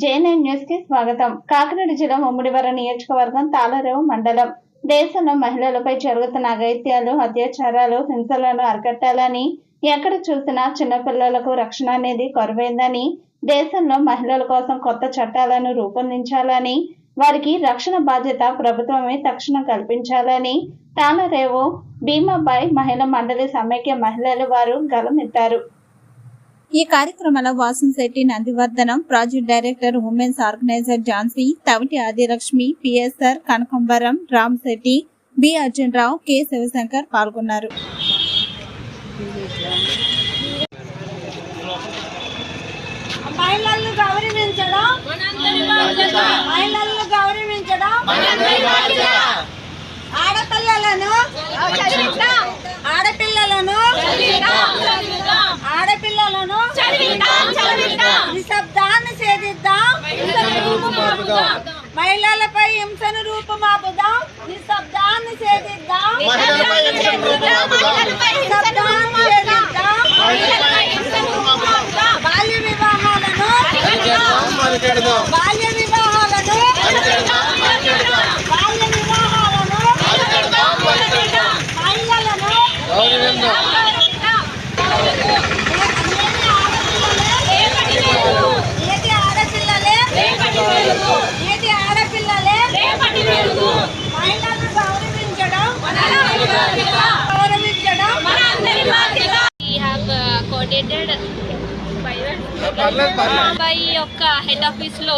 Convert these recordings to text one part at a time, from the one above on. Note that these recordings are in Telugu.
జేఎన్ఎన్ న్యూస్కి స్వాగతం. కాకినాడ జిల్లా ముమ్మిడివరం నియోజకవర్గం తాళరేవు మండలం. దేశంలో మహిళలపై జరుగుతున్న అగైత్యాలు అత్యాచారాలు హింసలను అరికట్టాలని ఎక్కడ చూసినా చిన్నపిల్లలకు రక్షణ అనేది కొరవైందని దేశంలో మహిళల కోసం కొత్త చట్టాలను రూపొందించాలని వారికి రక్షణ బాధ్యత ప్రభుత్వమే తక్షణం కల్పించాలని తాళరేవు భీమాబాయ్ మహిళా మండలి సమైక్య మహిళలు వారు గలమెత్తారు ఈ కార్యక్రమంలో Vasan Shetty Nandivardhanam project director women's organiser Jhansi Taviti Adilakshmi PSR Kanakambaram Ram Shetty B Arjun Rao K Shivashankar పాల్గొన్నారు. మహిళలను గౌరవించడం మహిళలను గౌరవించడం ఆడపిల్లలను ఆడపిల్లలను ఆడపిల్లలను నిశ్శబ్దాన్ని ఛేదిద్దాం మహిళలపై హింసను రూపుమాపుదాం. నిశ్శబ్దాన్ని ఛేదిద్దాం నిశ్శబ్దాన్ని ఛేదిద్దాం బాల్య వివాహాలను బాల్య వివాహాలను బాల్య వివాహాలను మహిళలను నేటి ఆడపిల్లలే నేటి ఆడపిల్లలే మహిళలను గౌరవించడం గౌరవించడం We have uh, coordinated by యొక్క హెడ్ ఆఫీస్లో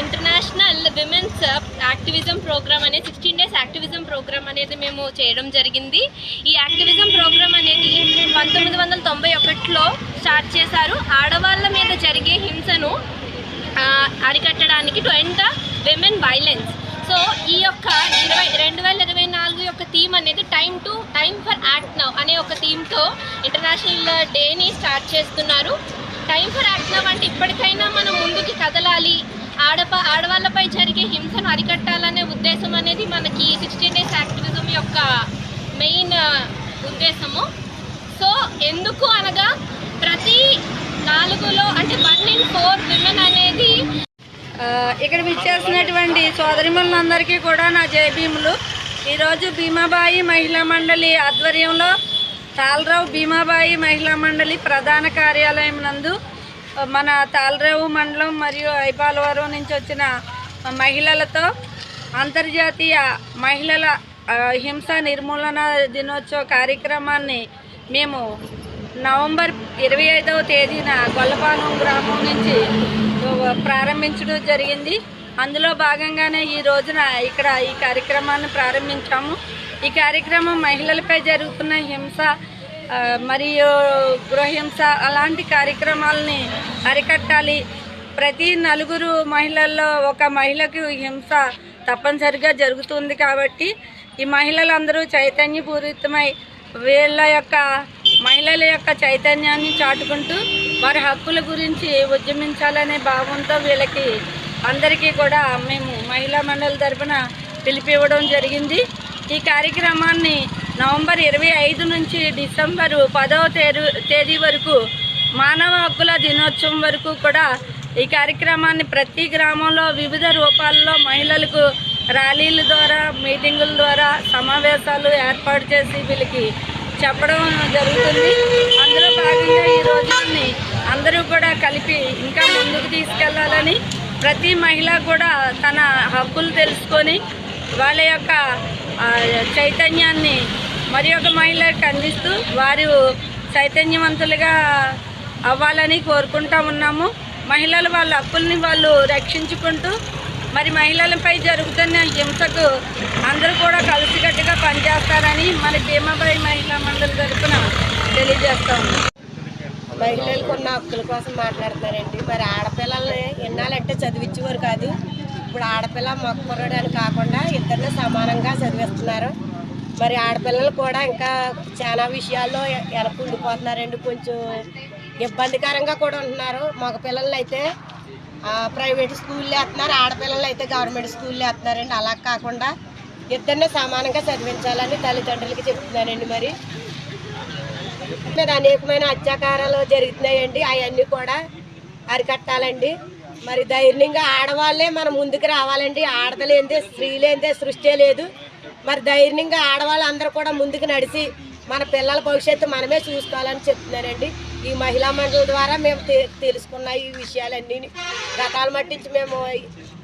ఇంటర్నేషనల్ విమెన్స్ యాక్టివిజం ప్రోగ్రామ్ అనేది సిక్స్టీన్ డేస్ యాక్టివిజం ప్రోగ్రామ్ అనేది మేము చేయడం జరిగింది. ఈ యాక్టివిజం ప్రోగ్రామ్ అనేది పంతొమ్మిది వందల తొంభై ఒకటిలో స్టార్ట్ చేశారు. ఆడవాళ్ళ మీద జరిగే హింసను అరికట్టడానికి to end women violence so ఈ యొక్క యొక్క థీమ్ అనేది time to time for act now అనే ఒక థీమ్తో ఇంటర్నేషనల్ డేని స్టార్ట్ చేస్తున్నారు. టైం ఫర్ యాక్ట్ నవ్ అంటే ఇప్పటికైనా మనం ముందుకి కదలాలి. ఆడప ఆడవాళ్ళపై జరిగే హింసను అరికట్టాలనే ఉద్దేశం అనేది మనకి సిక్స్టీన్ డేస్ యాక్టివిజం యొక్క మెయిన్ ఉద్దేశము. సో ఎందుకు అనగా ప్రతి నాలుగులో అంటే వన్ ఇన్ ఫోర్ విమెన్ అనేది ఇక్కడ విచ్చేసినటువంటి సోదరిమల్లందరికీ కూడా నా జయభీములు ఈరోజు భీమాబాయి మహిళా మండలి ఆధ్వర్యంలో తాళరావు భీమాబాయి మహిళా మండలి ప్రధాన కార్యాలయం నందు మన తాళరావు మండలం మరియు ఐపాలవరం నుంచి వచ్చిన మహిళలతో అంతర్జాతీయ మహిళల హింస నిర్మూలన దినోత్సవ కార్యక్రమాన్ని మేము నవంబర్ ఇరవై ఐదవ తేదీన గొల్లపాలెం గ్రామం నుంచి ప్రారంభించడం జరిగింది. అందులో భాగంగానే ఈ రోజున ఇక్కడ ఈ కార్యక్రమాన్ని ప్రారంభించాము. ఈ కార్యక్రమం మహిళలపై జరుగుతున్న హింస మరియు గృహహింస అలాంటి కార్యక్రమాలని అరికట్టాలి. ప్రతి నలుగురు మహిళల్లో ఒక మహిళకు హింస తప్పనిసరిగా జరుగుతుంది కాబట్టి ఈ మహిళలందరూ చైతన్యపూరితమై వీళ్ళ యొక్క మహిళల యొక్క చైతన్యాన్ని చాటుకుంటూ వారి హక్కుల గురించి ఉద్యమించాలనే భావంతో వీళ్ళకి అందరికీ కూడా మేము మహిళా మండలి తరపున పిలిపివ్వడం జరిగింది. ఈ కార్యక్రమాన్ని నవంబర్ ఇరవై ఐదు నుంచి డిసెంబరు పదవ తేదీ తేదీ వరకు మానవ హక్కుల దినోత్సవం వరకు కూడా ఈ కార్యక్రమాన్ని ప్రతి గ్రామంలో వివిధ రూపాల్లో మహిళలకు ర్యాలీల ద్వారా మీటింగుల ద్వారా సమావేశాలు ఏర్పాటు చేసి వీళ్ళకి చెప్పడం జరుగుతుంది. అందులో భాగంగా ఈ రోజుని అందరూ కూడా కలిపి ఇంకా ముందుకు తీసుకెళ్ళాలని ప్రతి మహిళ కూడా తన హక్కులు తెలుసుకొని వాళ్ళ యొక్క చైతన్యాన్ని మరి ఒక మహిళకి అందిస్తూ వారు చైతన్యవంతులుగా అవ్వాలని కోరుకుంటా ఉన్నాము. మహిళలు వాళ్ళ హక్కుల్ని వాళ్ళు రక్షించుకుంటూ మరి మహిళలపై జరుగుతున్న హింసకు అందరూ కూడా కలిసికట్టుగా పనిచేస్తారని మన భీమాబాయి మహిళా మండలి తరఫున తెలియజేస్తా మహిళలు కొన్ని హక్కుల కోసం మాట్లాడుతున్నారండి. మరి ఆడపిల్లల్ని ఎన్నాలంటే చదివించేవారు కాదు. ఇప్పుడు ఆడపిల్ల మొక్కకుర్రాడు అని కాకుండా ఇద్దరిని సమానంగా చదివిస్తున్నారు. మరి ఆడపిల్లలు కూడా ఇంకా చాలా విషయాల్లో వెనక ఉండిపోతున్నారండి. కొంచెం ఇబ్బందికరంగా కూడా ఉంటున్నారు. మగ అయితే ప్రైవేట్ స్కూల్లో వేస్తున్నారు. ఆడపిల్లలు అయితే గవర్నమెంట్ స్కూల్లో వేస్తున్నారండి. అలా కాకుండా ఇద్దరిని సమానంగా చదివించాలని తల్లిదండ్రులకి చెప్తున్నానండి మరి. మీద అనేకమైన అత్యాచారాలు జరుగుతున్నాయండి. అవన్నీ కూడా అరికట్టాలండి. మరి ధైర్యంగా ఆడవాళ్ళే మనం ముందుకు రావాలండి. ఆడదలేందే స్త్రీలేందే సృష్టి లేదు. మరి ధైర్యంగా ఆడవాళ్ళు అందరూ కూడా ముందుకు నడిచి మన పిల్లల భవిష్యత్తు మనమే చూసుకోవాలని చెప్తున్నారండి. ఈ మహిళా మండలి ద్వారా మేము తె- తెలుసుకున్న ఈ విషయాలన్నీ గతాలు మట్టించి మేము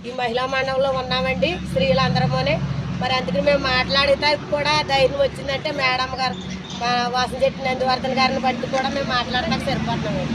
ఈ మహిళా మండలంలో ఉన్నామండి. స్త్రీలందరమోనే మరి అందుకని మేము మాట్లాడితే కూడా ధైర్యం వచ్చిందంటే మేడం గారు మా వాసన చెట్టు నందివర్ధన్ గారిని బట్టి కూడా మేము మాట్లాడటానికి సరిపోతున్నాము